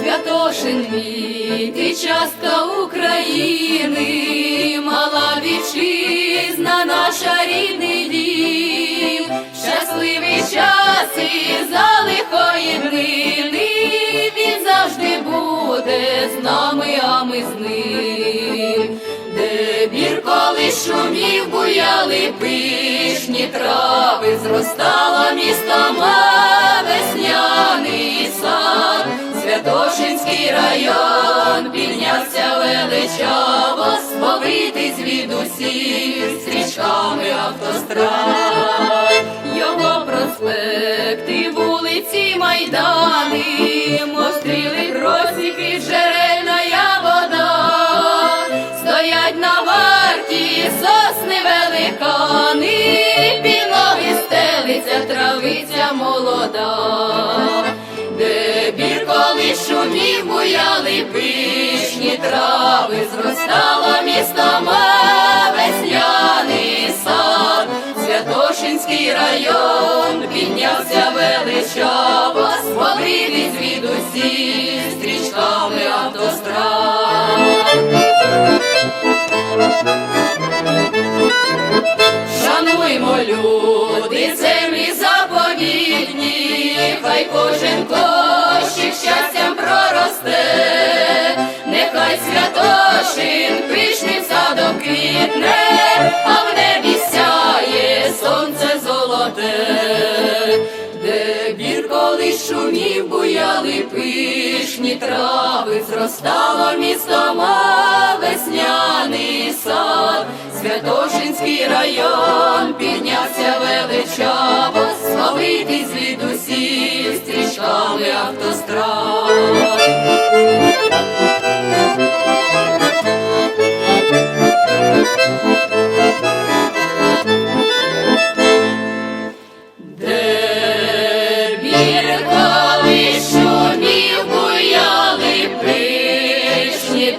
Святошин ти частка України, мала вітчизна наша рідний дім, щасливі часи за лихої днини. Де бір коли шумів, буяли пишні трави, зростало місто весняний сад, Святошинський район піднявся величаво, сповитий звідусіль стрічками автострад. Його проспекти, вулиці, майдани, сосни великани, під стелиться травиця молода, де бір коли шумів, буяли пишні трави, зростало місто ма весняний сад, Святошинський район піднявся величаво, люди, землі заповідні, хай кожен кощик щастям проросте, нехай святошин пишним садом квітне, а в небі сяє сонце золоте, де бір коли шумів, буяли пишні трави, зростало місто весняний сад, Святошинський район автострад. Де біркали шумів, буяли пишні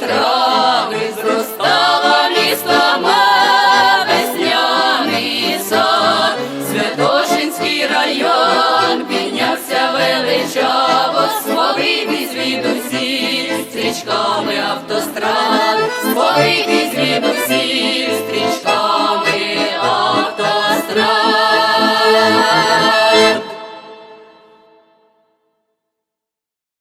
звідусіль стрічками